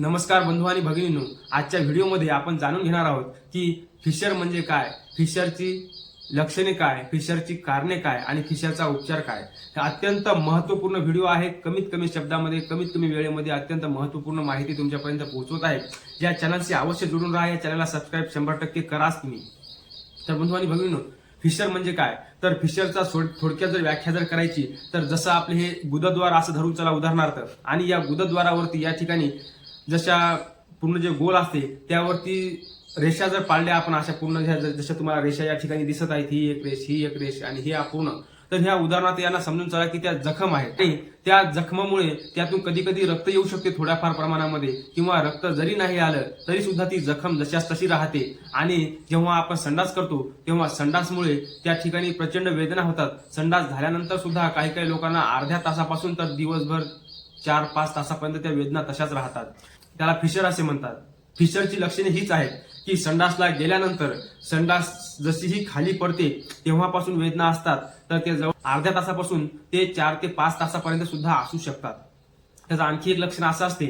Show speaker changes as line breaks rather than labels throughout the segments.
नमस्कार बंधू आणि भगिनींनो आजच्या व्हिडिओमध्ये आपण जाणून घेणार आहोत की फिशर म्हणजे काय फिशरची लक्षणे काय फिशरची कारणे काय आणि फिशरचा उपचार काय. अत्यंत महत्त्वपूर्ण व्हिडिओ आहे. कमीत कमी शब्दामध्ये कमीत कमी वेळेमध्ये अत्यंत महत्त्वपूर्ण माहिती तुमच्यापर्यंत पोहोचवत आहे. या चॅनलशी अवश्य जोडून राहा. या चॅनलला सबस्क्राईब शंभर टक्के कराच तुम्ही. तर बंधू आणि भगिनींनो फिशर म्हणजे काय? तर फिशरचा थोडक्यात जर व्याख्या जर करायची तर जसं आपले हे गुदद्वार असं धरून चला उदाहरणार्थ आणि या गुदद्वारावरती या ठिकाणी जशा पूर्ण जे गोल असते त्यावरती रेषा जर पाळल्या आपण अशा पूर्ण ह्या ज- जशा तुम्हाला रेषा या ठिकाणी दिसत आहेत ही एक रेष ही एक रेष आणि ही अपूर्ण तर ह्या उदाहरणार्थ यांना समजून चला की त्या जखम आहेत. त्या जखमामुळे त्यातून कधी कधी रक्त येऊ शकते थोड्याफार प्रमाणामध्ये किंवा रक्त जरी नाही आलं तरी सुद्धा ती जखम जशास तशी राहते. आणि जेव्हा आपण संडास करतो तेव्हा संडासमुळे त्या ठिकाणी प्रचंड वेदना होतात. संडास झाल्यानंतर सुद्धा काही काही लोकांना अर्ध्या तासापासून तर दिवसभर चार पाच तासापर्यंत त्या वेदना तशाच राहतात. त्याला फिशर असे म्हणतात. फिशरची लक्षणे हीच आहेत की संडासला गेल्यानंतर संडास जशी ही खाली पडते तेव्हापासून वेदना असतात. तर ते जवळ अर्ध्या तासापासून ते चार ते पाच तासापर्यंत सुद्धा असू शकतात. त्याचं आणखी एक लक्षण असं असते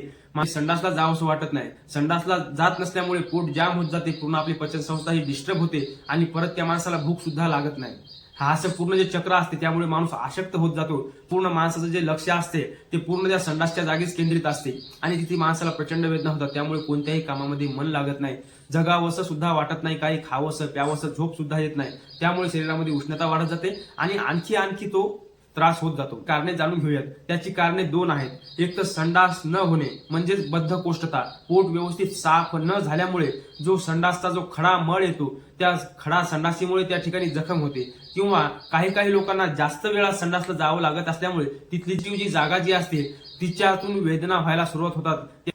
संडासला जावं असं वाटत नाही. संडासला जात नसल्यामुळे पोट जाम होत जाते पूर्ण आपली पचन संस्था ही डिस्टर्ब होते आणि परत त्या माणसाला भूक सुद्धा लागत नाही. हा असं पूर्ण जे चक्र असते त्यामुळे माणूस आशक्त होत जातो. पूर्ण माणसाचं जे लक्ष असते ते पूर्ण त्या संडासच्या जागीच केंद्रित असते. आणि तिथे माणसाला प्रचंड वेदना होतात त्यामुळे कोणत्याही कामामध्ये मन लागत नाही. जगावंसं सुद्धा वाटत नाही काही खावंसं प्यावंसं झोप सुद्धा येत नाही. त्यामुळे शरीरामध्ये उष्णता वाढत जाते आणि आणखी आणखी तो त्रास होत जातो. कारणे जाणून घेऊयात. त्याची कारणे दोन आहेत. एक तर संडास न होणे म्हणजेच बद्धकोष्ठता. पोट व्यवस्थित साफ न झाल्यामुळे जो संडासचा जो खडा मळ येतो त्या खडा संडासीमुळे त्या ठिकाणी जखम होते. किंवा काही काही लोकांना जास्त वेळा संडासला जावं लागत असल्यामुळे तिथली जी जी जागा जी असते तिच्यातून वेदना व्हायला सुरुवात होतात.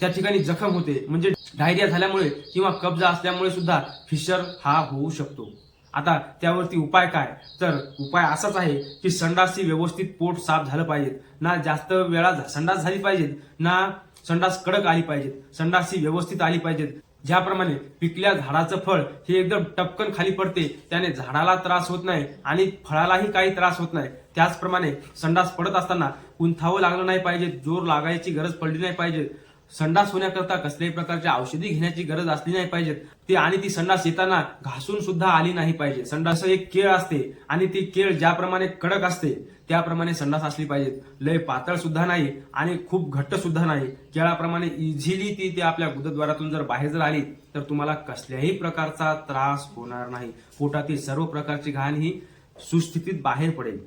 त्या ठिकाणी जखम होते. म्हणजे डायरिया झाल्यामुळे किंवा कब्जा असल्यामुळे सुद्धा फिशर हा होऊ शकतो. आता त्यावरती उपाय काय? तर उपाय असाच आहे की संडासची व्यवस्थित पोट साफ झालं पाहिजेत. ना जास्त वेळा संडास झाली पाहिजेत ना संडास कडक आली पाहिजेत. संडासची व्यवस्थित आली पाहिजेत. ज्याप्रमाणे पिकल्या झाडाचं फळ हे एकदम टपकन खाली पडते त्याने झाडाला त्रास होत नाही आणि फळालाही काही त्रास होत नाही. त्याचप्रमाणे संडास पडत असताना उंथावं लागलं नाही पाहिजे जोर लागायची गरज पडली नाही पाहिजे संडास होण्याकरता कसल्याही प्रकारची औषधी घेण्याची गरज असली नाही पाहिजेत. ते आणि ती संडास येताना घासून सुद्धा आली नाही पाहिजे. संडास एक केळ असते आणि ती केळ ज्याप्रमाणे कडक असते त्याप्रमाणे संडास असली पाहिजेत. लय पातळ सुद्धा नाही आणि खूप घट्ट सुद्धा नाही. केळाप्रमाणे इझिली ती ते आपल्या गुदद्वारातून जर बाहेर जर आली तर तुम्हाला कसल्याही प्रकारचा त्रास होणार नाही. पोटातील सर्व प्रकारची घाण ही सुस्थितीत बाहेर पडेल.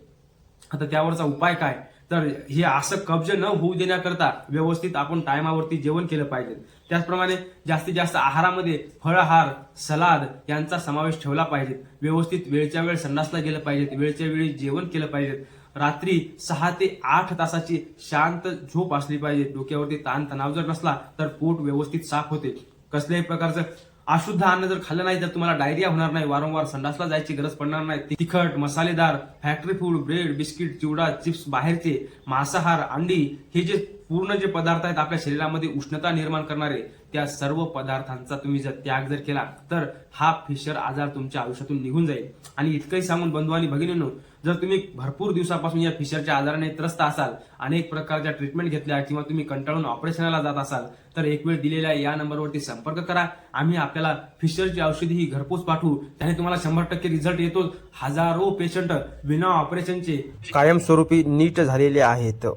आता त्यावरचा उपाय काय? तर हे असं कब्ज न होऊ देण्याकरता व्यवस्थित आपण टायमावरती जेवण केलं पाहिजे. त्याचप्रमाणे जास्तीत जास्त आहारामध्ये फळाहार सलाद यांचा समावेश ठेवला पाहिजे. व्यवस्थित वेळच्या वेळ संडासला गेलं पाहिजे वेळच्या वेळी जेवण केलं पाहिजे रात्री सहा ते आठ तासाची शांत झोप असली पाहिजे. डोक्यावरती ताणतणाव जर नसला तर पोट व्यवस्थित साफ होते. कसल्याही प्रकारचं अशुद्ध अन्न जर खाल्लं नाही तर तुम्हाला डायरिया होणार नाही वारंवार संडासला जायची गरज पडणार नाही. तिखट मसालेदार factory food bread biscuit chivda chips बाहेरचे मांसाहार अंडी हे जे पूर्ण जे पदार्थ आहेत आपल्या शरीरामध्ये उष्णता निर्माण करणारे त्या सर्व पदार्थांचा तुम्ही जर त्याग जर केला तर हा फिशर आजार तुमच्या आयुष्यातून निघून जाईल. आणि इतकंही सांगून बंधू आणि भगिनींनो जर तुम्ही भरपूर दिवसापासून या फिशरच्या आजाराने त्रस्त असाल अनेक प्रकारच्या ट्रीटमेंट घेतल्या किंवा तुम्ही कंटाळून ऑपरेशनला जात असाल तर एक वेळ दिलेल्या या नंबरवरती संपर्क करा. आम्ही आपल्याला फिशरची औषधी ही घरपोच पाठवू. त्याने तुम्हाला शंभर टक्के रिझल्ट येतो हजारो पेशंट विना ऑपरेशनचे
कायमस्वरूपी नीट झालेले आहेत.